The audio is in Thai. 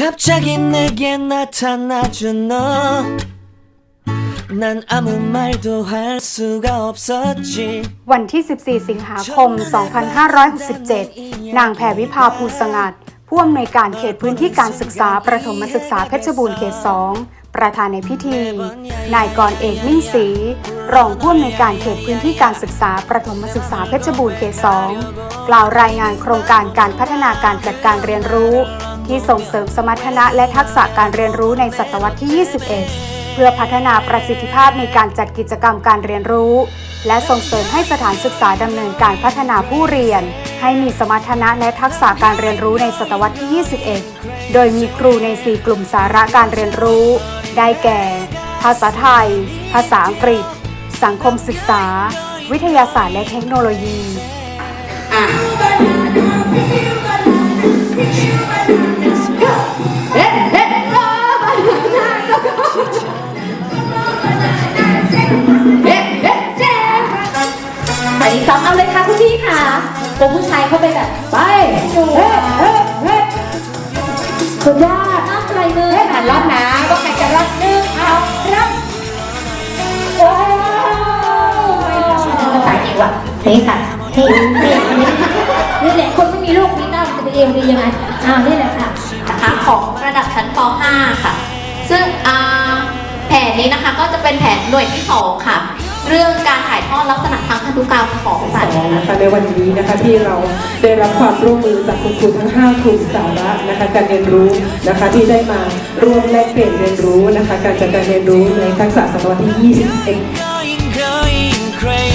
갑자기 내게 나타나준 너. 난 아무 말도 할 수가 없었지. วันที่ 14 สิงหาคม 2567 นางแพรวิภาภูสงัด ผู้อำนวยการเขตพื้นที่การศึกษา ประถมศึกษาเพชรบูรณ์เขต 2 ประธานในพิธี นายกรเอกมิ่งศรีรองผู้อำนวยการเขตพื้นที่การศึกษาประถมศึกษาเพชรบูรณ์เขต 2 กล่าวรายงานโครงการการพัฒนาการจัดการเรียนรู้ ที่ส่งเสริมสมรรถนะและทักษะการเรียนรู้ในศตวรรษที่ 21 เพื่อพัฒนาประสิทธิภาพในการจัดกิจกรรมการเรียนรู้ และส่งเสริมให้สถานศึกษาดำเนินการพัฒนาผู้เรียน ให้มีสมรรถนะและทักษะการเรียนรู้ในศตวรรษที่ 21 โดยมีครูใน 4 กลุ่มสาระการเรียนรู้ ได้แก่ ภาษาไทย ภาษาอังกฤษ สังคมศึกษา วิทยาศาสตร์และเทคโนโลยี พี่ค่ะผมผู้ชายเข้าไปแบบไปเฮ้เฮ้เฮ้สุดยอดน่าใจเลยหันรอบนะว่าใครจะรอบหนึ่งเอารับโอ้ภาษาอังกฤษว่ะเฮ้ค่ะเฮ้เฮ้นี่แหละคนไม่มีลูกมีเต้าจะไปเองดียังไงอ้าวนี่แหละค่ะนะคะของระดับชั้นป .5 ค่ะ ซึ่งแผนนี้นะคะก็จะเป็นแผนหน่วยที่ 2 ค่ะ เรื่องการถ่ายทอดลักษณะทางพันธุกรรมของสัตว์สองนะคะในวันนี้นะคะที่เราได้รับความร่วมมือจากคุณครูทั้ง 5 กลุ่มสาระนะคะการเรียนรู้นะคะที่ได้มาร่วมแลกเปลี่ยนเรียนรู้นะคะการจัดการเรียนรู้ในทักษะศตวรรษที่ 21